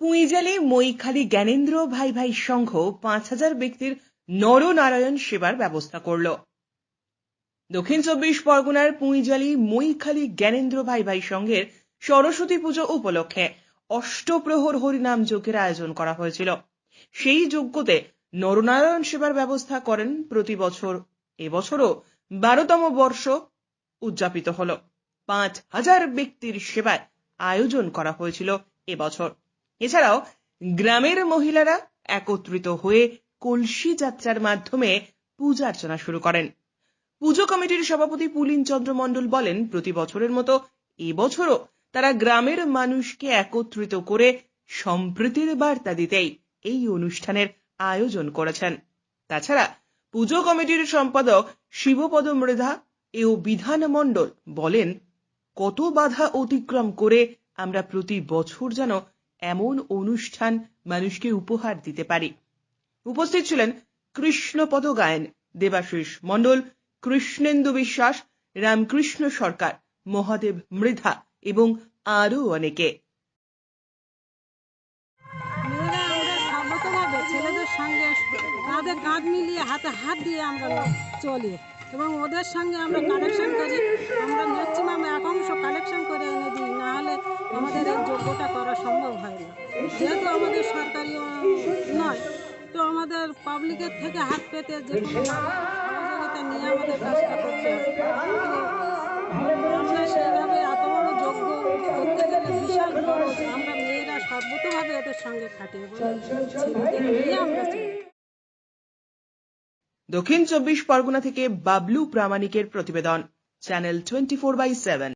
পুঁইজালি মৈখালি জ্ঞানেন্দ্র ভাই ভাই সংঘ পাঁচ হাজার ব্যক্তির নরনারায়ণ সেবার ব্যবস্থা করল। দক্ষিণ চব্বিশ পরগনার পুঁইজালি মৈখালি জ্ঞানেন্দ্র ভাই ভাই সংঘের সরস্বতী পুজো উপলক্ষে অষ্টপ্রহর হরিনাম যজ্ঞের আয়োজন করা হয়েছিল। সেই যজ্ঞতে নরনারায়ণ সেবার ব্যবস্থা করেন প্রতি বছর। এবছরও বারোতম বর্ষ উদযাপিত হল। পাঁচ হাজার ব্যক্তির সেবায় আয়োজন করা হয়েছিল এবছর। এছাড়াও গ্রামের মহিলারা একত্রিত হয়ে কলসি যাত্রার মাধ্যমে পূজা অর্চনা শুরু করেন। পুজো কমিটির সভাপতি পুলিন চন্দ্র মণ্ডল বলেন, প্রতি বছরের মতো এবছরও তারা গ্রামের মানুষকে একত্রিত করে সম্প্রীতির বার্তা দিতেই এই অনুষ্ঠানের আয়োজন করেছেন। তাছাড়া পুজো কমিটির সম্পাদক শিবপদ মৃধা ও বিধান মণ্ডল বলেন, কত বাধা অতিক্রম করে আমরা প্রতি বছর যেন এমন অনুষ্ঠান মানুষকে উপহার দিতে পারি। উপস্থিত ছিলেন কৃষ্ণপদ গায়েন, দেবাশিস মণ্ডল, কৃষ্ণেন্দু বিশ্বাস, রামকৃষ্ণ সরকার, মহাদেব মৃধা এবং আরও অনেকে। ছেলেদের সঙ্গে কাঁধে কাঁধ মিলিয়ে হাতে হাত দিয়ে আমরা চলি এবং ওদের সঙ্গে আমরা কালেকশন করি। আমরা ম্যাক্সিমাম এক অংশ কালেকশন করে এনে দিই না হলে আমাদের এই যোগ্যটা যেহেতু আমাদের সরকারি নয়, তো আমাদের পাবলিকের থেকে হাত পেতে যে সহযোগিতা নিয়ে আমাদের কাজটা করতে আমরা সেইভাবে এত বড় যোগ্য করতে গেলে বিশাল খরচ। আমরা মেয়েরা সর্বতভাবে এদের সঙ্গে খাটি নিয়ে আমরা দক্ষিণ চব্বিশ পরগনা থেকে বাবলু প্রামাণিকের প্রতিবেদন, channel twenty four by seven.